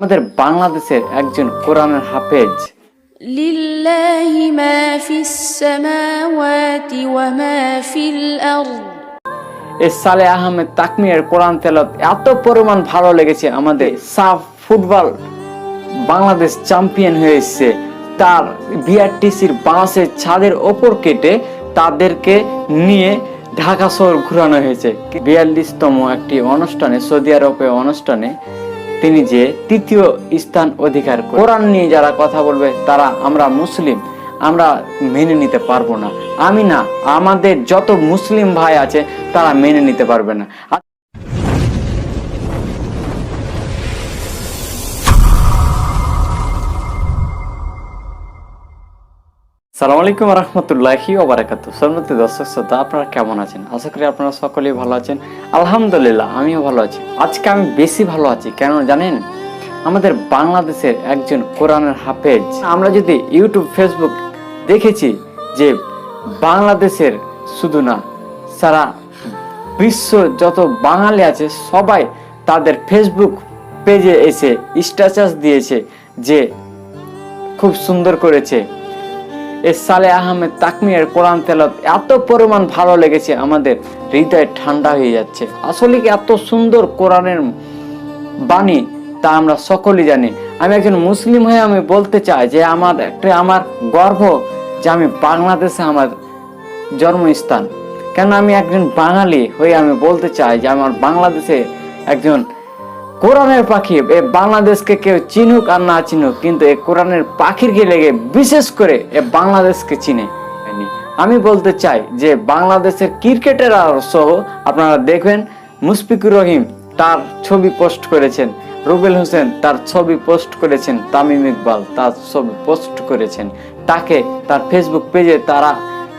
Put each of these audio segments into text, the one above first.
আমাদের বাংলাদেশের একজন কোরআনের হাফেজ। লিল্লাহি মা ফিস সামাওয়াতি ওয়া মা ফিল আরদ। সালে আহমেদ কোরআন এত পরিমাণ ভালো লেগেছে আমাদের সাফ ফুটবল বাংলাদেশ চ্যাম্পিয়ন হয়েছে। তার বিআরটিসির বাঁশের ছাদের ওপর কেটে তাদেরকে নিয়ে ঢাকা শহর ঘুরানো হয়েছে। বিয়াল্লিশতম একটি অনুষ্ঠানে সৌদি আরবে অনুষ্ঠানে তিনি যে তৃতীয় স্থান অধিকার করে। কোরআন নিয়ে যারা কথা বলবে, তারা আমরা মুসলিম, আমরা মেনে নিতে পারব না আমি না, আমাদের যত মুসলিম ভাই আছে, তারা মেনে নিতে পারবে না সালাম আলাইকুম রহমতুল্লাহি ওবারাকাত সন্মতি দর্শক শ্রোতা, আপনারা কেমন আছেন? আশা করি আপনারা সকলেই ভালো আছেন। আলহামদুলিল্লাহ, আমিও ভালো আছি। আজকে আমি বেশি ভালো আছি, কেন জানেন? আমাদের বাংলাদেশের একজন কোরআনের হাফেজ। আমরা যদি ইউটিউব, ফেসবুক দেখেছি যে বাংলাদেশের শুধু না, সারা বিশ্ব যত বাঙালি আছে, সবাই তাদের ফেসবুক পেজে এসে স্ট্যাটাস দিয়েছে যে খুব সুন্দর করেছে। এ সালে আহমেদ তাকমিয়ার কোরআন তেলাত এত পরিমাণ ভালো লেগেছে, আমাদের হৃদয় ঠান্ডা হয়ে যাচ্ছে। আসলে কি এত সুন্দর কোরআনের বাণী তা আমরা সকলেই জানি। আমি একজন মুসলিম হয়ে আমি বলতে চাই যে আমার একটা আমার গর্ব যে আমি বাংলাদেশে আমার জন্মস্থান। কেন আমি একজন বাঙালি হয়ে আমি বলতে চাই যে আমার বাংলাদেশে একজন কোরআনের পাখি, এ বাংলাদেশকে কেউ চিনুক আর না চিনুক, কিন্তু এই কোরআনের পাখিরকে লেগে বিশেষ করে এ বাংলাদেশকে চিনে। আমি বলতে চাই যে বাংলাদেশের ক্রিকেটের আর সহ আপনারা দেখবেন মুশফিকুর রহিম তার ছবি পোস্ট করেছেন, রুবেল হোসেন তার ছবি পোস্ট করেছেন, তামিম ইকবাল তার ছবি পোস্ট করেছেন। তাকে তার ফেসবুক পেজে তারা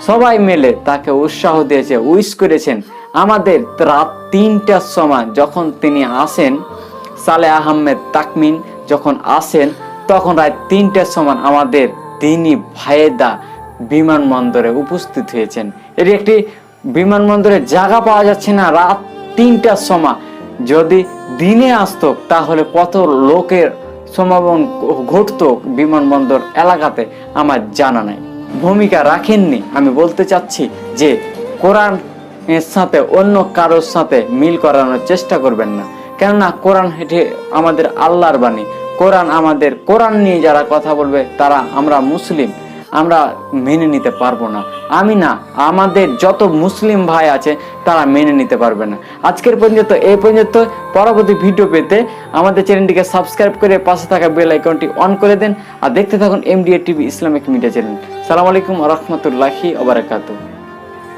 সবাই মিলে তাকে উৎসাহ দিয়েছে, উইশ করেছেন। আমাদের রাত তিনটার সময় যখন তিনি আসেন সালে আহমেদ তাকমিন যখন আসেন তখন রাত তিনটার সময় আমাদের তিনি ভায়েদা বিমানবন্দরে উপস্থিত হয়েছেন। এর একটি বিমানবন্দরে জায়গা পাওয়া যাচ্ছে না, রাত তিনটার সময়। যদি দিনে আসতো, তাহলে কত লোকের সমাগম ঘটতো বিমানবন্দর এলাকাতে, আমার জানা নাই। ভূমিকা রাখেননি, আমি বলতে চাচ্ছি যে কোরআন এর সাথে অন্য কারোর সাথে মিল করানোর চেষ্টা করবেন না। কেননা কোরআন হেঁটে আমাদের আল্লাহর বাণী। কোরআন আমাদের, কোরআন নিয়ে যারা কথা বলবে, তারা আমরা মুসলিম। আমরা মেনে নিতে পারব না। আমি না, আমাদের যত মুসলিম ভাই আছে, তারা মেনে নিতে পারবে না। আজকের পর্যন্ত এই পর্যন্ত। পরবর্তী ভিডিও পেতে আমাদের চ্যানেলটিকে সাবস্ক্রাইব করে পাশে থাকা বেল আইকনটি অন করে দেন। আর দেখতে থাকুন MDA TV Islamic media channel সালাম আলাইকুম রহমতুল্লাহি ওবরাকাতুহ